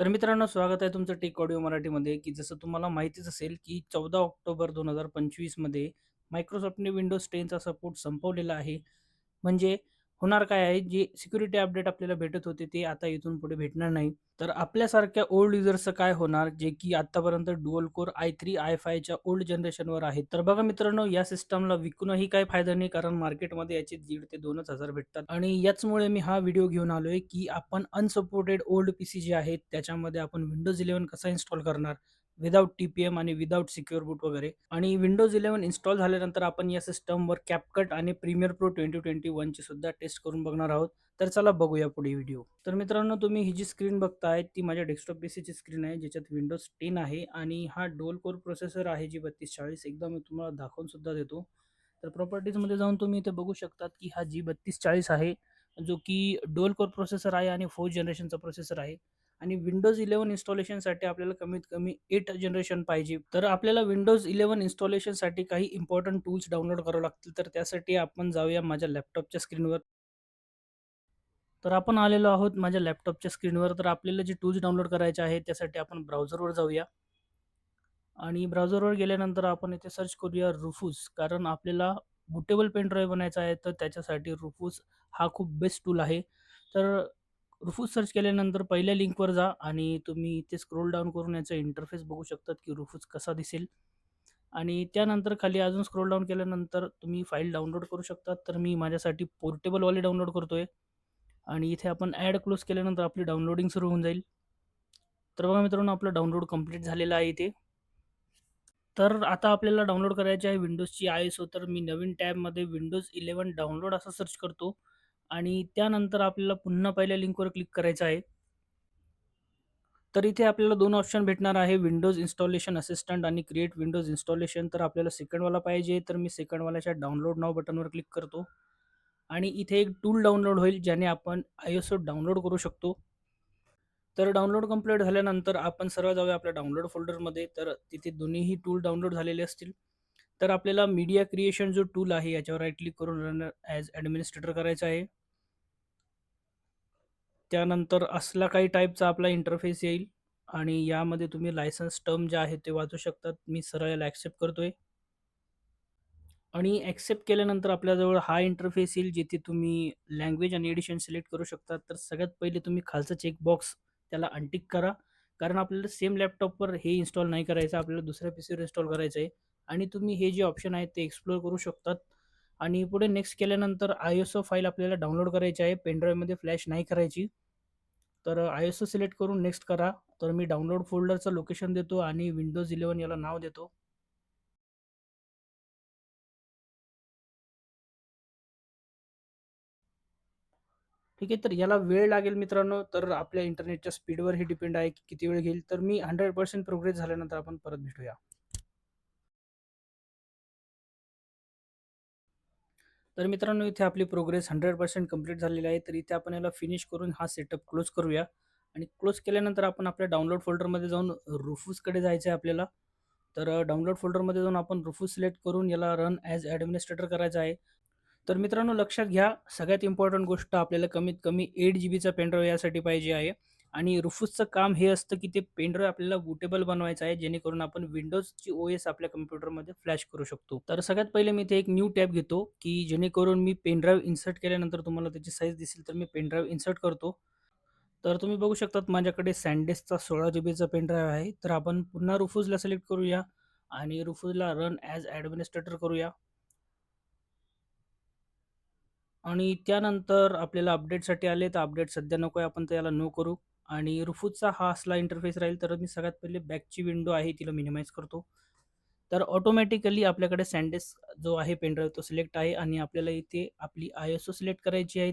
तर मित्रांनो स्वागत आहे तुमचं टेक ऑडिओ मराठीमध्ये की जसं तुम्हाला माहितीच असेल की चौदा ऑक्टोबर दोन हजार पंचवीसमध्ये मायक्रोसॉफ्टने विंडोज टेनचा सपोर्ट संपवलेला आहे. म्हणजे होणार काय आहे? जे सिक्युरिटी अपडेट आपल्याला भेटत होते ते आता इथून पुढे भेटणार नाही. तर आपल्यासारख्या ओल्ड युजर्सचं काय होणार? जे की आतापर्यंत dual core i three i फायच्या old जनरेशनवर आहेत. तर बघा मित्रांनो या सिस्टमला विकूनही काही फायदा नाही कारण मार्केटमध्ये याचे दीड ते दोनच हजार भेटतात. आणि याचमुळे मी हा व्हिडिओ घेऊन आलोय की आपण अनसपोर्टेड ओल्ड पीसी जे आहेत त्याच्यामध्ये आपण विंडोज इलेव्हन कसा इन्स्टॉल करणार? विदाउट टी पी एम आणि विदाउट सिक्युअर बूट वगैरे. आणि विंडोज इलेव्हन इन्स्टॉल झाल्यानंतर आपण या सिस्टमवर कॅपकट आणि प्रीमियर प्रो ट्वेंटी ट्वेंटी वनची सुद्धा टेस्ट करून बघणार आहोत. तर चला बघूया पुढे व्हिडिओ तर मित्रांनो तुम्ही ही जी स्क्रीन बघताय ती माझ्या डेस्कटॉप पीसीची स्क्रीन आहे ज्याच्यात विंडोज टेन आहे आणि हा डोल कोर प्रोसेसर आहे जी बत्तीस चाळीस एकदा मी तुम्हाला दाखवून सुद्धा देतो. तर प्रॉपर्टीजमध्ये जाऊन तुम्ही इथे बघू शकतात की हा जी बत्तीस चाळीस आहे जो की डोल कोर प्रोसेसर आहे आणि फोर्थ जनरेशनचा प्रोसेसर आहे. आणि विंडोज इलेव्हन इन्स्टॉलेशनसाठी आपल्याला कमीत कमी एट जनरेशन पाहिजे. तर आपल्याला विंडोज इलेव्हन इन्स्टॉलेशनसाठी काही इम्पॉर्टंट टूल्स डाउनलोड करावे लागतील तर त्यासाठी आपण जाऊया माझ्या लॅपटॉपच्या स्क्रीनवर तर आपण आलेलो आहोत माझ्या लॅपटॉपच्या स्क्रीनवर तर आपल्याला जे टूल्स डाउनलोड करायचे आहेत त्यासाठी आपण ब्राउझरवर जाऊया. आणि ब्राउझरवर गेल्यानंतर आपण इथे सर्च करूया रुफूस कारण आपल्याला बुटेबल पेन ड्राईव्ह बनायचा आहे तर त्याच्यासाठी रुफूस हा खूप बेस्ट टूल आहे. तर रुफूस सर्च केल्यानंतर पहिल्या लिंकवर जा आणि तुम्ही इथे स्क्रोल डाऊन करून याचा इंटरफेस बघू शकतात की रुफूस कसा दिसेल. आणि त्यानंतर खाली अजून स्क्रोल डाऊन केल्यानंतर तुम्ही फाईल डाउनलोड करू शकतात. तर मी माझ्यासाठी पोर्टेबलवाले डाउनलोड करतो आहे आणि इथे आपण ॲड क्लोज केल्यानंतर आपली डाउनलोडिंग सुरू होऊन जाईल. तर बघा मित्रांनो आपलं डाउनलोड कंप्लीट झालेलं आहे इथे. तर आता आपल्याला डाउनलोड करायची आहे विंडोजची आय एस ओ तर मी नवीन टॅबमध्ये विंडोज इलेवन डाउनलोड असं सर्च करतो. आणि त्यानंतर आपल्याला पुन्हा पहिल्या लिंकवर क्लिक करायचं आहे. तर इथे आपल्याला दोन ऑप्शन भेटणार आहे विंडोज इन्स्टॉलेशन असिस्टंट आणि क्रिएट विंडोज इन्स्टॉलेशन तर आपल्याला सेकंडवाला पाहिजे तर मी सेकंडवाल्याच्या डाउनलोड नाव बटनवर क्लिक करतो. आणि इथे एक टूल डाउनलोड होईल ज्याने आपण आय एस ओ डाउनलोड करू शकतो. तर डाउनलोड कंप्लीट झाल्यानंतर आपण सरळ जाऊया आपल्या डाउनलोड फोल्डरमध्ये तर तिथे दोन्हीही टूल डाउनलोड झालेले असतील. तर आपल्याला मीडिया क्रिएशन जो टूल आहे याच्यावर राईट क्लिक करून रन ॲज ॲडमिनिस्ट्रेटर करायचा आहे. त्यानंतर असला काही टाईपचा आपला इंटरफेस येईल आणि यामध्ये तुम्ही लायसन्स टर्म जे आहेत ते वाचू शकतात. मी सरळ याला ॲक्सेप्ट करतोय. आणि ॲक्सेप्ट केल्यानंतर आपल्याजवळ हा इंटरफेस येईल जिथे तुम्ही लँग्वेज आणि एडिशन सिलेक्ट करू शकता. तर सगळ्यात पहिले तुम्ही खालचा चेकबॉक्स त्याला अनटिक करा. कारण आपल्याला सेम लॅपटॉपवर हे इन्स्टॉल नाही करायचं आपल्याला दुसऱ्या पी सीवर इन्स्टॉल करायचं आहे आणि तुम्ही हे जे ऑप्शन आहे ते एक्सप्लोर करू शकतात. आणि पुढे नेक्स्ट केल्यानंतर आय एस ओ फाईल आपल्याला डाउनलोड करायची आहे. पेनड्राईव्हमध्ये फ्लॅश नाही करायची. तर आय एस ओ सिलेक्ट करून नेक्स्ट करा. तर मी डाउनलोड फोल्डरचं लोकेशन देतो आणि विंडोज इलेवन याला नाव देतो. ठीक आहे तर याला वेळ लागेल मित्रांनो. तर आपल्या इंटरनेटच्या स्पीडवर हे डिपेंड आहे की किती वेळ घेईल. तर मी हंड्रेड पर्सेंट प्रोग्रेस झाल्यानंतर आपण परत भेटूया. तर मित्रांनो इथे आपली प्रोग्रेस हंड्रेड पर्सेंट कंप्लीट झालेली आहे. तर इथे आपण याला फिनिश करून हा सेटअप क्लोज करूया. आणि क्लोज केल्यानंतर आपण आपल्या डाउनलोड फोल्डरमध्ये जाऊन रुफूसकडे जायचं आहे आपल्याला. तर डाउनलोड फोल्डरमध्ये जाऊन आपण रुफूस सिलेक्ट करून याला रन ॲज ॲडमिनिस्ट्रेटर करायचं आहे. तर मित्रांनो लक्षात घ्या सगळ्यात इम्पॉर्टंट गोष्ट आपल्याला कमीत कमी एट जी बीचा पेनड्राईव्ह यासाठी पाहिजे आहे. आणि रुफूसचं काम हे असतं की ते पेनड्राईव्ह आपल्याला बुटेबल बनवायचं आहे जेणेकरून आपण विंडोजची ओ एस आपल्या कम्प्युटरमध्ये फ्लॅश करू शकतो. तर सगळ्यात पहिले मी ते एक न्यू टॅब घेतो की जेणेकरून मी पेनड्राईव्ह इन्सर्ट केल्यानंतर तुम्हाला त्याची साईज दिसेल तर मी पेनड्राईव्ह इन्सर्ट करतो. तर तुम्ही बघू शकतात माझ्याकडे सँडेसचा सोळा जी बीचा पेनड्राईव्ह आहे. तर आपण पुन्हा रुफूजला सिलेक्ट करूया आणि रुफूजला रन ॲज ॲडमिनिस्ट्रेटर करूया. आणि त्यानंतर आपल्याला अपडेटसाठी आले तर अपडेट सध्या नको आहे आपण त्याला नो करू. आणि रुफूजचा हा असला इंटरफेस राहील तर मी सगळ्यात पहिले बॅकची विंडो आहे तिला मिनिमाइज करतो. तर ऑटोमॅटिकली आपल्याकडे सँडेस जो आहे पेनड्राईव्ह तो सिलेक्ट आहे आणि आपल्याला इथे आपली आय एस ओ सिलेक्ट करायची आहे.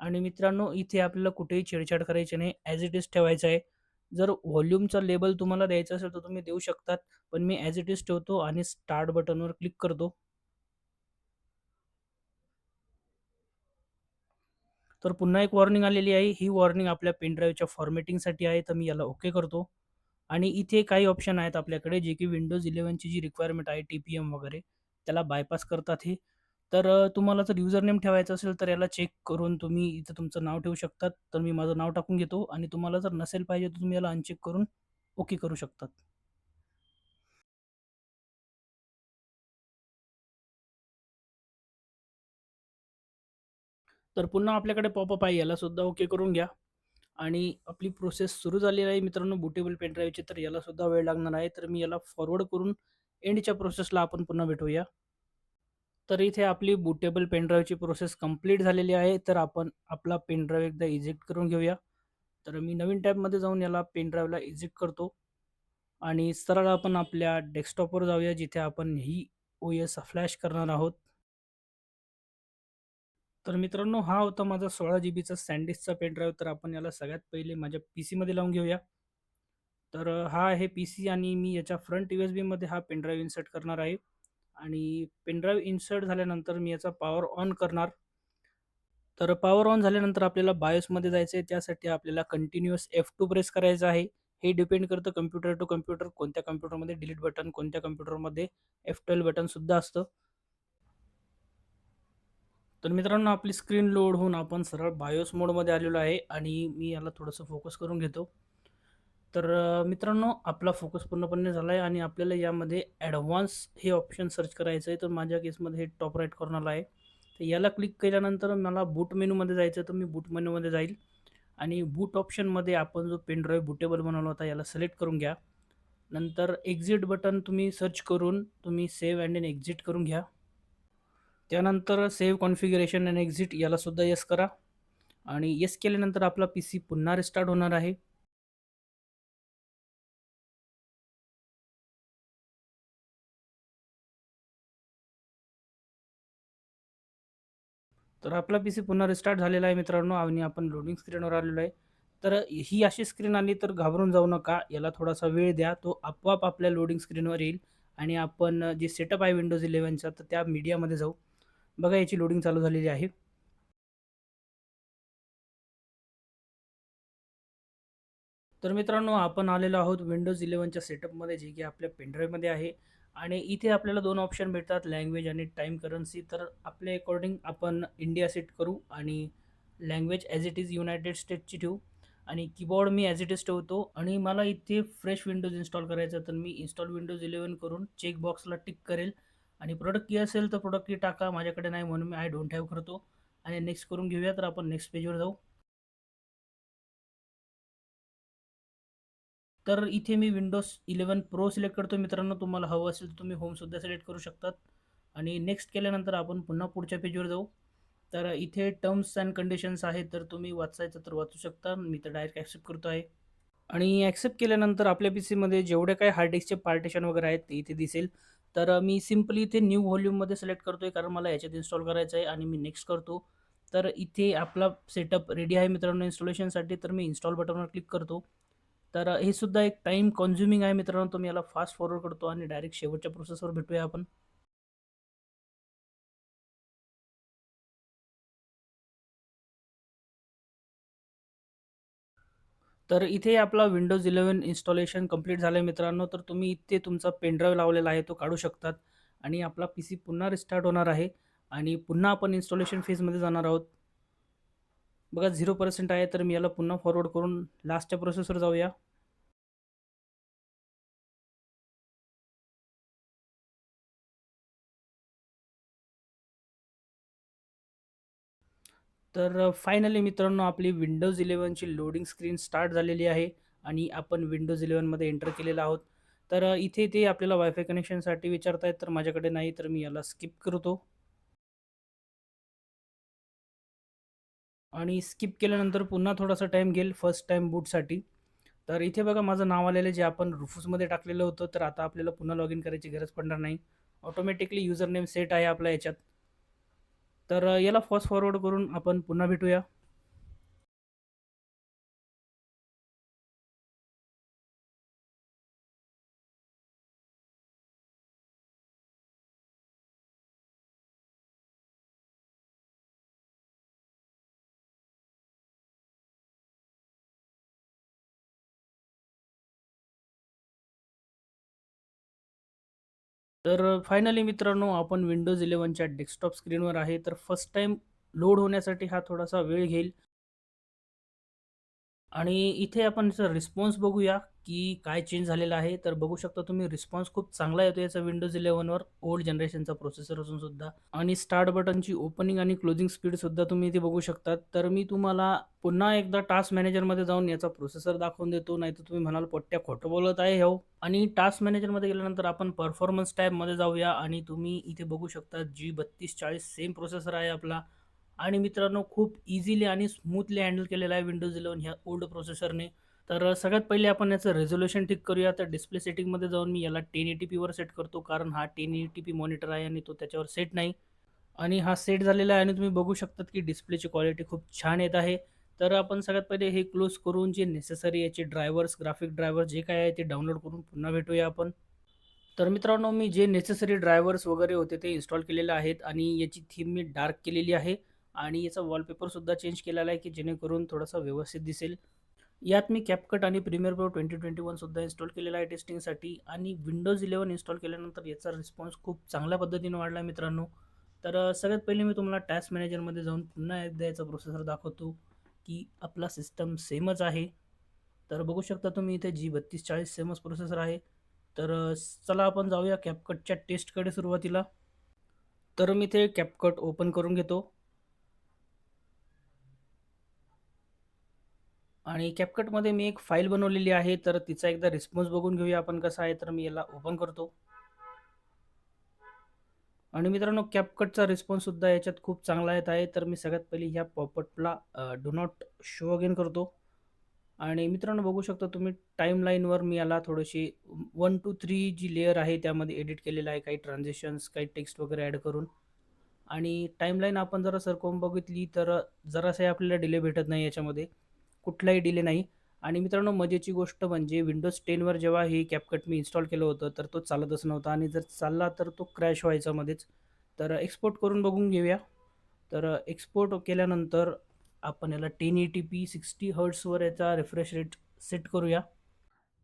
आणि मित्रांनो इथे आपल्याला कुठेही छेडछाड करायची नाही. ॲज इट इज ठेवायचं आहे. जर व्हॉल्यूमचा लेबल तुम्हाला द्यायचा असेल तर तुम्ही देऊ शकतात. पण मी ॲज इट इज ठेवतो आणि स्टार्ट बटनवर क्लिक करतो. तर पुन्हा एक वॉर्निंग आलेली आहे ही वॉर्निंग आपल्या पेनड्राईव्हच्या फॉर्मॅटिंगसाठी आहे तर मी याला ओके करतो आणि इथे काही ऑप्शन आहेत आपल्याकडे जे की विंडोज इलेव्हनची जी रिक्वायरमेंट आहे टी पी एम वगैरे त्याला बायपास करतात हे तर तुम्हाला जर युजर नेम ठेवायचं असेल तर याला चेक करून तुम्ही इथं तुमचं नाव ठेवू शकतात. तर मी माझं नाव टाकून घेतो आणि तुम्हाला जर नसेल पाहिजे तर तुम्ही याला अनचेक करून ओके करू शकतात. तर पुन्हा आपल्याकडे पॉपअप आहे याला सुद्धा ओके करून घ्या आणि आपली प्रोसेस सुरू झालेली आहे मित्रांनो बुटेबल पेनड्राईव्हची तर याला सुद्धा वेळ लागणार आहे. तर मी याला फॉरवर्ड करून एंडच्या प्रोसेसला आपण पुन्हा भेटूया. तर इथे आपली बुटेबल पेनड्राईव्हची प्रोसेस कंप्लीट झालेली आहे. तर आपण आपला पेनड्राईव्ह एकदा इजेक्ट करून घेऊया. तर मी नवीन टॅबमध्ये जाऊन याला पेनड्राईव्हला इजेक्ट करतो आणि सरळ आपण आपल्या डेस्कटॉपवर जाऊया जिथे आपण ही ओ-एस फ्लॅश करणार आहोत. तर मित्रांनो हा होता माझा सोळा जी बीचा सँडिसचा पेनड्राईव्ह तर आपण याला सगळ्यात पहिले माझ्या पी सीमध्ये लावून घेऊया. तर हा आहे पी सी आणि मी याच्या फ्रंट यू एस बीमध्ये हा पेनड्राईव्ह इन्सर्ट करणार आहे आणि पेनड्राईव्ह इन्सर्ट झाल्यानंतर मी याचा पॉवर ऑन करणार. तर पॉवर ऑन झाल्यानंतर आपल्याला बायोसमध्ये जायचं आहे. त्यासाठी आपल्याला कंटिन्यूअस F2 प्रेस करायचं आहे. हे डिपेंड करतं कम्प्युटर टू कम्प्युटर कोणत्या कम्प्युटरमध्ये डिलीट बटन, कोणत्या कम्प्युटरमध्ये एफ ट्वेल्व बटनसुद्धा असतं. तर मित्रांनो आपली स्क्रीन लोड होऊन आपण सरळ बायोस मोडमध्ये आलेलो आहे आणि मी याला थोडंसं फोकस करून घेतो. तर मित्रांनो आपला फोकस पूर्णपणे झाला आहे आणि आपल्याला यामध्ये ॲडव्हान्स हे ऑप्शन सर्च करायचं आहे. तर माझ्या केसमध्ये हे टॉप राईट कॉर्नरला आहे. तर याला क्लिक केल्यानंतर मला बूट मेनूमध्ये जायचं तर मी बूट मेनूमध्ये जाईल आणि बूट ऑप्शनमध्ये आपण जो पेनड्राईव्ह बुटेबल बनवला होता याला सिलेक्ट करून घ्या. नंतर एक्झिट बटन तुम्ही सर्च करून तुम्ही सेव्ह अँड एक्झिट करून घ्या. त्यानंतर सेव्ह कॉन्फिगरेशन अँड एक्झिट याला सुद्धा येस करा आणि येस केल्यानंतर आपला पी सी पुन्हा रिस्टार्ट होणार आहे. तर आपला पी सी पुन्हा रिस्टार्ट झालेला आहे मित्रांनो आणि आपण लोडिंग स्क्रीनवर आलेलो आहे. तर ही अशी स्क्रीन आली तर घाबरून जाऊ नका. याला थोडासा वेळ द्या. तो आपोआप आपल्या लोडिंग स्क्रीनवर येईल आणि आपण जे सेटअप आहे विंडोज इलेव्हनचा तर त्या मीडियामध्ये जाऊ. बघा याची लोडिंग चालू झालेली आहे. तर मित्रांनो आपण आलेलो आहोत विंडोज इलेवनच्या सेटअपमध्ये जे की आपल्या पेन ड्राईव्हमध्ये आहे आणि इथे आपल्याला दोन ऑप्शन भेटतात लँग्वेज आणि टाईम करन्सी. तर आपल्या अकॉर्डिंग आपण इंडिया सेट करू आणि language as it is United स्टेट्सची ठेवू आणि कीबोर्ड मी ॲज इट इज ठेवतो आणि मला इथे फ्रेश विंडोज इन्स्टॉल करायचा तर मी इन्स्टॉल विंडोज 11 करून चेकबॉक्सला टिक करेल आणि प्रोडक्ट की असेल तर प्रोडक्ट की टाका. माझ्याकडे नाही म्हणून मी आय डोंट हॅव करतो आणि नेक्स्ट करून घेऊया. तर आपण नेक्स्ट पेजवर जाऊ. तर इथे मी विंडोज 11 प्रो सिलेक्ट करतो मित्रांनो. तुम्हाला हवं असेल तर तुम्ही होमसुद्धा सिलेक्ट करू शकतात आणि नेक्स्ट केल्यानंतर आपण पुन्हा पुढच्या पेजवर जाऊ. तर इथे टर्म्स अँड कंडिशन्स आहेत तर तुम्ही वाचायचं तर वाचू शकता. मी तर डायरेक्ट ॲक्सेप्ट करतो आहे आणि ॲक्सेप्ट केल्यानंतर आपल्या पी सीमध्ये जेवढे काय हार्ड डिस्कचे पार्टिशन वगैरे आहेत ते इथे दिसेल. तर मी सिम्पली इथे न्यू व्हॉल्यूममध्ये सिलेक्ट करतोय कारण मला याच्यात इन्स्टॉल करायचं आहे आणि मी नेक्स्ट करतो. तर इथे आपला सेटअप रेडी आहे मित्रांनो इन्स्टॉलेशनसाठी. तर मी इन्स्टॉल बटनवर क्लिक करतो. तर हे सुद्धा एक टाईम कन्झ्युमिंग आहे मित्रांनो. तो मी याला फास्ट फॉरवर्ड करतो आणि डायरेक्ट शेवटच्या प्रोसेसवर भेटूया आपण. तर इथे आपला विंडोज इलेवन इन्स्टॉलेशन कंप्लीट झालं आहे मित्रांनो. तर तुम्ही इथे तुमचा पेन ड्राईव्ह लावलेला आहे तो काढू शकतात आणि आपला पी सी पुन्हा रिस्टार्ट होणार आहे आणि पुन्हा आपण इन्स्टॉलेशन फेजमध्ये जाणार आहोत. बघा झिरो पर्सेंट आहे तर मी याला पुन्हा फॉरवर्ड करून लास्टच्या प्रोसेसवर जाऊया. तर फायनली मित्रांनो आपली विंडोज इलेवनची लोडिंग स्क्रीन स्टार्ट झालेली आहे आणि आपण विंडोज इलेवनमध्ये एंटर केलेलं आहोत. तर इथे ते आपल्याला वायफाय कनेक्शनसाठी विचारतायत तर माझ्याकडे नाही तर मी याला स्किप करतो. आणि स्किप केल्यानंतर पुन्हा थोडासा टाईम घेईल फर्स्ट टाईम बूटसाठी. तर इथे बघा माझं नाव आलेलं जे आपण रुफूसमध्ये टाकलेलं होतं. तर आता आपल्याला पुन्हा लॉग इन करायची गरज पडणार नाही. ऑटोमॅटिकली युजर नेम सेट आहे आपल्या याच्यात तर याला फास्ट फॉरवर्ड करून आपण पुन्हा भेटूया. तर फायनली मित्रांनो आपण विंडोज इलेवनच्या डेस्कटॉप स्क्रीनवर आहे. तर फर्स्ट टाईम लोड होण्यासाठी हा थोडासा वेळ घेईल. आणि इथे आपण याचा रिस्पॉन्स बघूया की काय चेंज झालेला आहे. तर बघू शकता तुम्ही रिस्पॉन्स खूप चांगला येतो याचा विंडोज इलेव्हनवर ओल्ड जनरेशनचा प्रोसेसर असून सुद्धा. आणि स्टार्ट बटनची ओपनिंग आणि क्लोजिंग स्पीड सुद्धा तुम्ही इथे बघू शकता. तर मी तुम्हाला पुन्हा एकदा टास्क मॅनेजरमध्ये जाऊन याचा प्रोसेसर दाखवून देतो. नाही तर तुम्ही म्हणाल पट्ट्या खोटं बोलत आहे हो आणि टास्क मॅनेजरमध्ये गेल्यानंतर आपण परफॉर्मन्स टॅबमध्ये जाऊया आणि तुम्ही इथे बघू शकता जी बत्तीस चाळीस सेम प्रोसेसर आहे आपला. आणि मित्रांनो खूप इझिली आणि स्मूथली हँडल केलेला आहे विंडोज इलेवन ह्या ओल्ड प्रोसेसरने तर सगळ्यात पहिले आपण याचं रेझोल्युशन ठीक करूया. तर डिस्प्ले सेटिंगमध्ये जाऊन मी याला टेन एटी पीवर सेट करतो कारण हा टेन एटी पी मॉनिटर आहे आणि तो त्याच्यावर सेट नाही. आणि हा सेट झालेला आहे आणि तुम्ही बघू शकतात की डिस्प्लेची क्वालिटी खूप छान येत आहे. तर आपण सगळ्यात पहिले हे क्लोज करून जे नेसेसरी याचे ड्रायव्हर्स ग्राफिक ड्रायव्हर जे काय आहे ते डाउनलोड करून पुन्हा भेटूया आपण. तर मित्रांनो मी जे नेसेसरी ड्रायव्हर्स वगैरे होते ते इन्स्टॉल केलेले आहेत आणि याची थीम मी डार्क केलेली आहे. आणि याचा वॉलपेपरसुद्धा चेंज केलेला आहे की जेणेकरून थोडासा व्यवस्थित दिसेल. यात मी कॅपकट आणि प्रीमियर प्रो ट्वेंटी ट्वेंटी वनसुद्धा इन्स्टॉल केलेला आहे टेस्टिंगसाठी आणि विंडोज इलेवन इन्स्टॉल केल्यानंतर याचा रिस्पॉन्स खूप चांगल्या पद्धतीने वाढला आहे मित्रांनो. तर सगळ्यात पहिले मी तुम्हाला टॅस्क मॅनेजरमध्ये जाऊन पुन्हा एकदा याचा प्रोसेसर दाखवतो की आपला सिस्टम सेमच आहे. तर बघू शकता तुम्ही इथे जी बत्तीस चाळीस सेमच प्रोसेसर आहे. तर चला आपण जाऊया कॅपकटच्या टेस्टकडे सुरुवातीला. तर मी ते कॅपकट ओपन करून घेतो. आणि CapCutमध्ये मी एक फाईल बनवलेली आहे, तर तिचा एकदा रिस्पॉन्स बघून घेऊया आपण कसा आहे. तर मी याला ओपन करतो. आणि मित्रांनो कॅपकटचा रिस्पॉन्ससुद्धा याच्यात खूप चांगला येत आहे. तर मी सगळ्यात पहिली ह्या पॉपअपला डू नॉट शो अगेन करतो. आणि मित्रांनो बघू शकता तुम्ही टाईमलाईनवर मी याला थोडीशी वन टू थ्री जी लेयर आहे त्यामध्ये एडिट केलेलं आहे. काही ट्रान्झॅक्शन्स काही टेक्स्ट वगैरे ॲड करून. आणि टाईमलाईन आपण जरा सरकवून बघितली तर अ, आपल्याला डिले भेटत नाही याच्यामध्ये. कुठलाही डिले नाही. आणि मित्रांनो मजेची गोष्ट म्हणजे विंडोज टेनवर जेव्हा हे कॅपकट मी इन्स्टॉल केलं होतं, तर तो चालतच नव्हता आणि जर चालला तर तो क्रॅश व्हायचा मध्येच. तर एक्सपोर्ट करून बघून घेऊया. तर एक्सपोर्ट केल्यानंतर आपण याला टेन एटी पी सिक्स्टी हर्ट्सवर याचा रिफ्रेश रेट सेट करूया.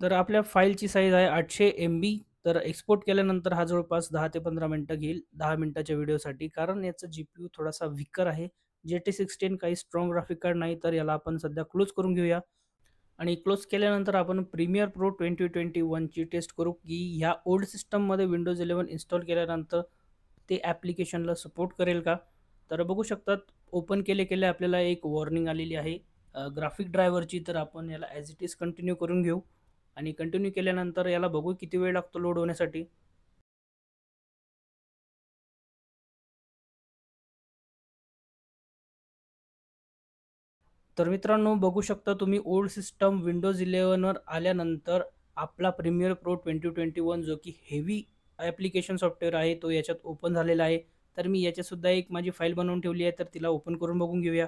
तर आपल्या फाईलची साईज आहे आठशे एम बी तर एक्सपोर्ट केल्यानंतर हा जवळपास दहा ते पंधरा मिनटं घेईल दहा मिनटाच्या व्हिडिओसाठी. कारण याचा जी पी यू थोडासा विकर आहे. GT16 काही स्ट्राँग ग्राफिक कार्ड नाही, तर याला आपण सध्या क्लोज करून घेऊया. आणि क्लोज केल्यानंतर आपण प्रीमियर प्रो ट्वेंटी ट्वेंटी वनची टेस्ट करू, की ह्या ओल्ड सिस्टममध्ये विंडोज 11 इन्स्टॉल केल्यानंतर ते ॲप्लिकेशनला सपोर्ट करेल का? तर बघू शकतात ओपन केले केले आपल्याला एक वॉर्निंग आलेली आहे ग्राफिक ड्रायव्हरची. तर आपण याला ॲज इट इज कंटिन्यू करून घेऊ. आणि कंटिन्यू केल्यानंतर याला बघू किती वेळ लागतो लोड होण्यासाठी. तर मित्रांनो बघू शकता तुम्ही ओल्ड सिस्टम विंडोज 11वर आल्यानंतर आपला प्रीमियर प्रो 2021 जो की हेवी ॲप्लिकेशन सॉफ्टवेअर आहे, तो याच्यात ओपन झालेला आहे. तर मी याच्यातसुद्धा एक माझी फाईल बनवून ठेवली आहे, तर तिला ओपन करून बघून घेऊया.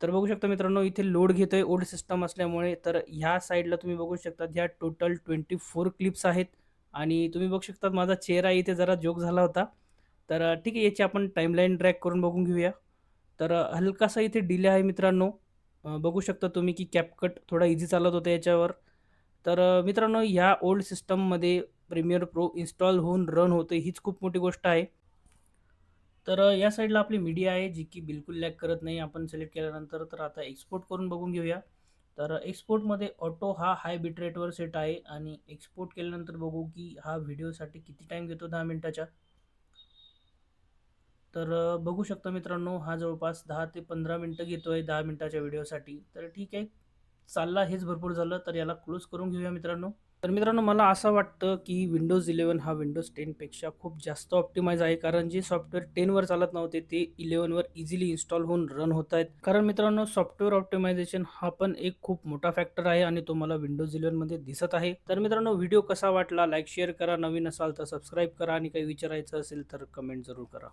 तर बघू शकता मित्रांनो इथे लोड घेतो आहे ओल्ड सिस्टम असल्यामुळे. तर ह्या साईडला तुम्ही बघू शकता ह्या टोटल 24 क्लिप्स आहेत आणि तुम्ही बघू शकता माझा चेहरा इथे जरा जोक झाला होता. तर ठीक आहे याची आपण टाईमलाईन ट्रॅक करून बघून घेऊया. तर अ, हलकासा इथे डिले आहे मित्रांनो. अ, बघू शकता तुम्ही की CapCut थोडा इझी चालत होता याच्यावर. तर अ, मित्रांनो ह्या ओल्ड सिस्टममध्ये प्रीमियर प्रो इन्स्टॉल होऊन रन होते हीच खूप मोठी गोष्ट आहे. तर अ, या साईडला आपली मीडिया आहे जी की बिलकुल लॅग करत नाही आपण सिलेक्ट केल्यानंतर. तर आता एक्सपोर्ट करून बघून घेऊया. तर एक्सपोर्टमध्ये ऑटो हा हाय बिट रेटवर सेट आहे आणि एक्सपोर्ट केल्यानंतर बघू की हा व्हिडिओसाठी किती टाईम घेतो 10 मिनिटाच्या. तर बघू शकता मित्रांनो हा जवळपास दहा ते पंधरा मिनटं घेतो आहे दहा मिनटाच्या व्हिडिओसाठी. तर ठीक आहे. चालला हेच भरपूर झालं. तर याला क्लोज करून घेऊया मित्रांनो. तर मित्रांनो मला असं वाटतं की विंडोज 11 हा विंडोज टेनपेक्षा खूप जास्त ऑप्टिमाइज आहे. कारण जे सॉफ्टवेअर टेनवर चालत नव्हते ते इलेवनवर इझिली इन्स्टॉल होऊन रन होत आहेत कारण मित्रांनो सॉफ्टवेअर ऑप्टिमायझेशन हा पण एक खूप मोठा फॅक्टर आहे आणि तो मला विंडोज इलेवनमध्ये दिसत आहे. तर मित्रांनो व्हिडिओ कसा वाटला लाईक, शेअर करा. नवीन असाल तर सबस्क्राईब करा आणि काही विचारायचं असेल तर कमेंट जरूर करा.